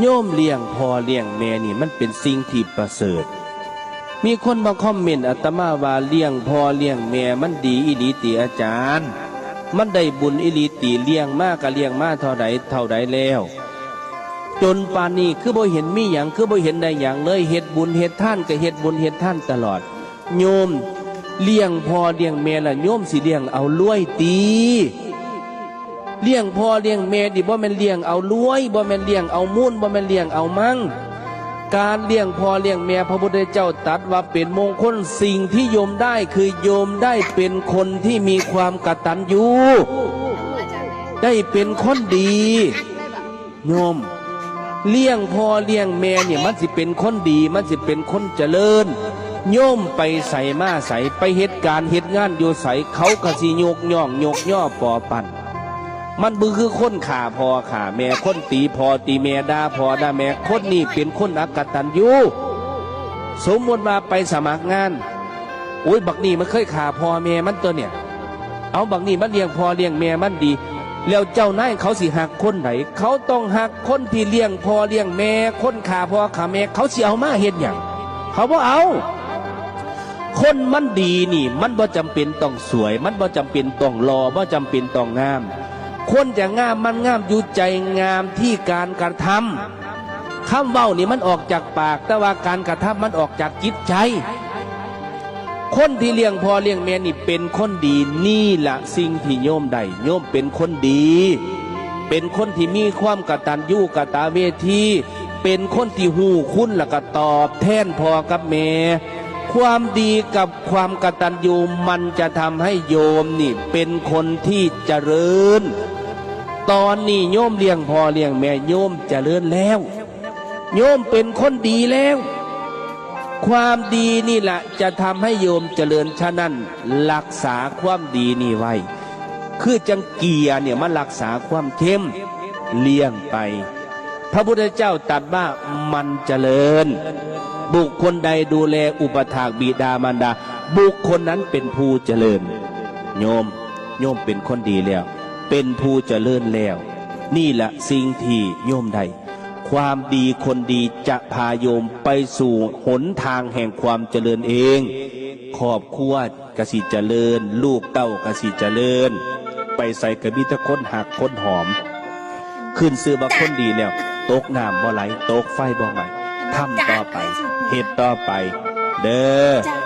โยมเลี้ยงพ่อเลี้ยงแม่นี่มันเป็นสิ่งที่ประเสริฐ มีคนมาคอมเมนต์อาตมาว่าเลี้ยงพ่อเลี้ยงแม่มันดีอีหลีติอาจารย์ มันได้บุญอีหลีติเลี้ยงมากก็เลี้ยงมากเท่าใดเท่าใดแล้ว จนปานนี้คือบ่เห็นมีหยังคือบ่เห็นได้หยังเลยเฮ็ดบุญเฮ็ดท่านก็เฮ็ดบุญเฮ็ดท่านตลอด โยมเลี้ยงพ่อเลี้ยงแม่ละโยมสิเลี้ยงเอารวยตี เลี้ยงพ่อเลี้ยงแม่ดิบ่แม่นเลี้ยงเอารวยบ่แม่นเลี้ยงเอามุ่นบ่แม่นเลี้ยงเอามั่งการเลี้ยงพ่อเลี้ยงแม่พระพุทธเจ้าตรัสว่าเป็นมงคลสิ่งที่โยมได้คือโยมได้เป็นคนที่มีความกตัญญูได้เป็นคนดีโยม เลี้ยงพ่อเลี้ยงแม่เนี่ยมันสิเป็นคนดี มันสิเป็นคนเจริญ โยมไปใส่มาใส่ไปเหตุการณ์เหตุงานอยู่ใส่เขากสิโยกย่องโยกย่อปอปัน มันบือคือคนขาพอขาแม่คนตีพอตีแม่ด่าพอด่าแม่คนนี่เป็นคนอักตันยูสมมติว่าไปสมัครงานโอ้ยบักนี่มันเคยขาพอแม่มันตัวเนี่ย เอาบักนี่มันเลี้ยงพอเลี้ยงแม่มันดี แล้วเจ้านายเขาสิหักคนไหน เขาต้องหักคนที่เลี้ยงพอเลี้ยงแม่คนขาพอขาแม่เขาสิเอามาเห็นอย่างเขาบ่เอาคนมันดีนี่ มันบ่จำเป็นต้องสวย มันบ่จำเป็นต้องรอบ่จำเป็นต้องงาม คนจะงามมันงามอยู่ใจงามที่การกระทำคำเว้านี่มันออกจากปาก แต่ว่าการกระทำมันออกจากจิตใจ คนที่เลี้ยงพ่อเลี้ยงแม่นี่เป็นคนดีนี่ละสิ่งที่โยมได้โยมเป็นคนดี เป็นคนที่มีความกตัญญูกตาเวทีเป็นคนที่หูคุณแล้วก็ตอบแทนพ่อกับแม่ ความดีกับความกตัญญูมันจะทำให้โยมนี่เป็นคนที่เจริญ ตอนนี้โยมเลี้ยงพ่อเลี้ยงแม่โยมเจริญแล้ว โยมเป็นคนดีแล้ว ความดีนี่แหละจะทำให้โยมเจริญฉะนั้นรักษาความดีนี่ไว้ คือจังเกียเนี่ยมันรักษาความเข้มเลี่ยงไป พระพุทธเจ้าตรัสว่ามันเจริญ บุคคลใดดูแลอุปถากบิดามารดา บุคคลนั้นเป็นผู้เจริญ โยม โยมเป็นคนดีแล้ว เป็นผู้เจริญแล้ว นี่แหละสิ่งที่โยมได้ความดีคนดีจะพาโยมไปสู่หนทางแห่งความเจริญเองครอบครัวกสิเจริญ ลูกเต้ากสิเจริญ ไปใส่กระบิตะคนหักคนหอม ขึ้นซื้อบักคนดีแล้วตกน้ำบ่ไหลตกไฟบ่ไหม ทำต่อไปเหตุต่อไป เด้อจ้า